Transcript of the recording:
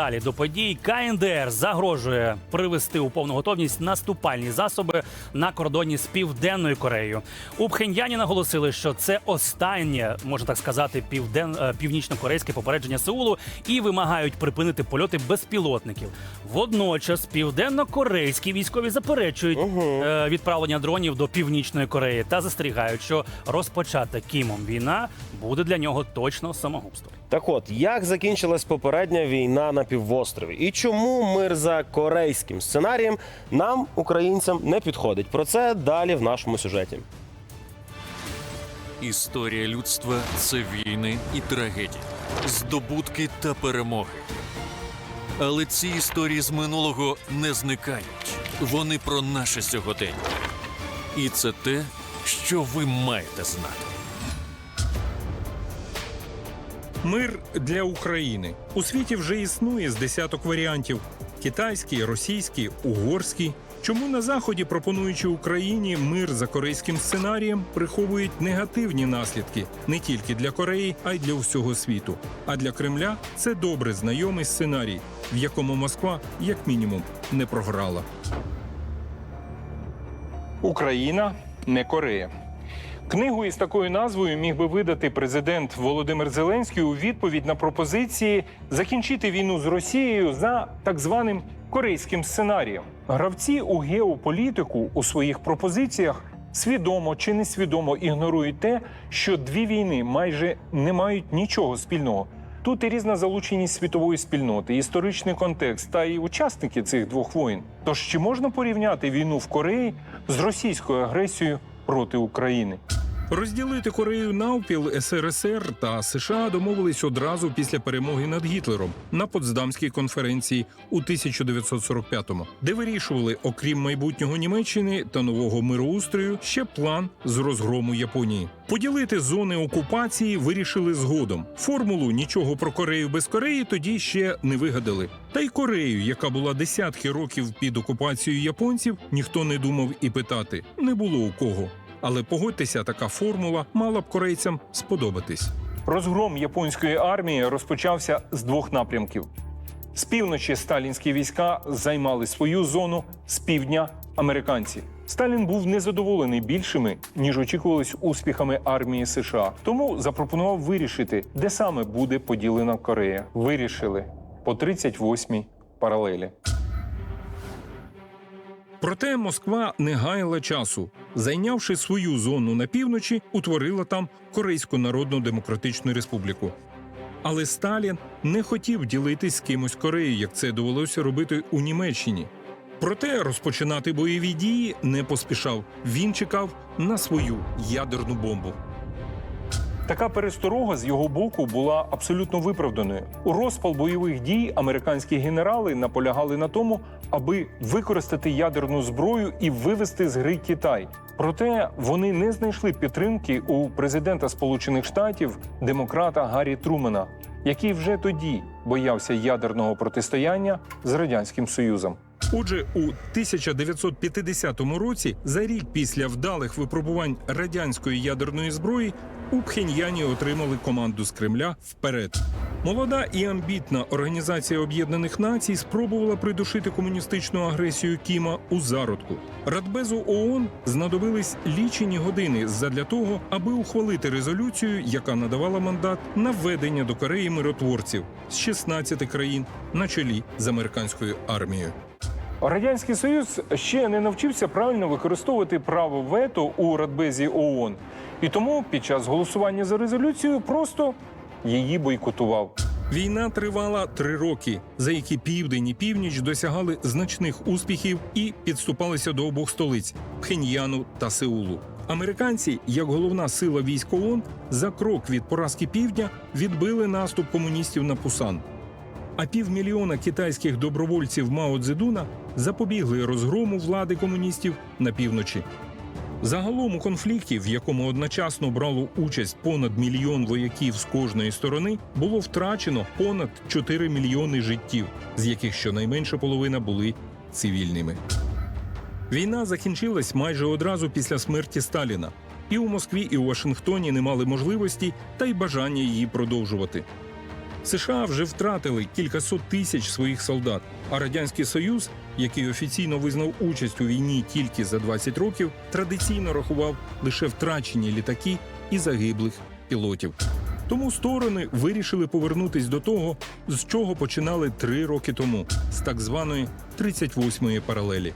Далі до подій КНДР загрожує привести у повну готовність наступальні засоби на кордоні з південною Кореєю. У Пхеньяні наголосили, що це останнє, можна так сказати, півден е, північно-корейське попередження Сеулу і вимагають припинити польоти безпілотників. Водночас південно-корейські військові заперечують е, відправлення дронів до північної Кореї та застерігають, що розпочата Кімом війна буде для нього точно самогубством. Так от, як закінчилась попередня війна на півострові? І чому мир за корейським сценарієм нам, українцям, не підходить? Про це далі в нашому сюжеті. Історія людства це війни і трагедії, здобутки та перемоги. Але ці історії з минулого не зникають. Вони про наше сьогодення. І це те, що ви маєте знати. Мир для України у світі вже існує з десяток варіантів: китайський, російський, угорський. Чому на заході, пропонуючи Україні мир за корейським сценарієм, приховують негативні наслідки не тільки для Кореї, а й для всього світу. А для Кремля це добре знайомий сценарій, в якому Москва, як мінімум, не програла. Україна не Корея. Книгу із такою назвою міг би видати президент Володимир Зеленський у відповідь на пропозиції закінчити війну з Росією за так званим корейським сценарієм. Гравці у геополітику у своїх пропозиціях свідомо чи несвідомо ігнорують те, що дві війни майже не мають нічого спільного. Тут і різна залученість світової спільноти, історичний контекст та і учасники цих двох воєн. Тож чи можна порівняти війну в Кореї з російською агресією проти України? Розділити Корею навпіл СРСР та США домовились одразу після перемоги над Гітлером на Потсдамській конференції у 1945-му, де вирішували, окрім майбутнього Німеччини та нового мироустрою, ще план з розгрому Японії. Поділити зони окупації вирішили згодом. Формулу нічого про Корею без Кореї тоді ще не вигадали. Та й Корею, яка була десятки років під окупацією японців, ніхто не думав і питати не було у кого. Але погодьтеся, така формула мала б корейцям сподобатись. Розгром японської армії розпочався з двох напрямків. З півночі сталінські війська займали свою зону, з півдня американці. Сталін був незадоволений більшими, ніж очікувалось успіхами армії США. Тому запропонував вирішити, де саме буде поділена Корея. Вирішили по 38-й паралелі. Проте Москва не гаяла часу. Зайнявши свою зону на півночі, утворила там Корейську Народну Демократичну Республіку. Але Сталін не хотів ділитись з кимось Кореєю, як це довелося робити у Німеччині. Проте розпочинати бойові дії не поспішав. Він чекав на свою ядерну бомбу. Така пересторога з його боку була абсолютно виправданою. У розпал бойових дій американські генерали наполягали на тому, аби використати ядерну зброю і вивести з гри Китай. Проте вони не знайшли підтримки у президента Сполучених Штатів демократа Гаррі Трумена, який вже тоді боявся ядерного протистояння з радянським союзом. Отже, у 1950 році, за рік після вдалих випробувань радянської ядерної зброї, у Пхеньяні отримали команду з Кремля вперед. Молода і амбітна Організація Об'єднаних Націй спробувала придушити комуністичну агресію Кіма у зародку. Радбезу ООН знадобились лічені години задля того, аби ухвалити резолюцію, яка надавала мандат на введення до Кореї миротворців з 16 країн на чолі з американською армією. Радянський Союз ще не навчився правильно використовувати право вето у Радбезі ООН. І тому під час голосування за резолюцію просто її бойкотував. Війна тривала три роки, за які південь і північ досягали значних успіхів і підступалися до обох столиць Пхеньяну та Сеулу. Американці, як головна сила військ ООН, за крок від поразки півдня відбили наступ комуністів на Пусан а півмільйона китайських добровольців Мао Цзедуна запобігли розгрому влади комуністів на півночі. Загалом у конфлікті, в якому одночасно брало участь понад мільйон вояків з кожної сторони, було втрачено понад 4 мільйони життів, з яких щонайменша половина були цивільними. Війна закінчилась майже одразу після смерті Сталіна. І у Москві, і у Вашингтоні не мали можливості та й бажання її продовжувати. США вже втратили кількасот тисяч своїх солдат, а радянський союз, який офіційно визнав участь у війні тільки за 20 років, традиційно рахував лише втрачені літаки і загиблих пілотів. Тому сторони вирішили повернутись до того, з чого починали три роки тому, з так званої 38-ї паралелі.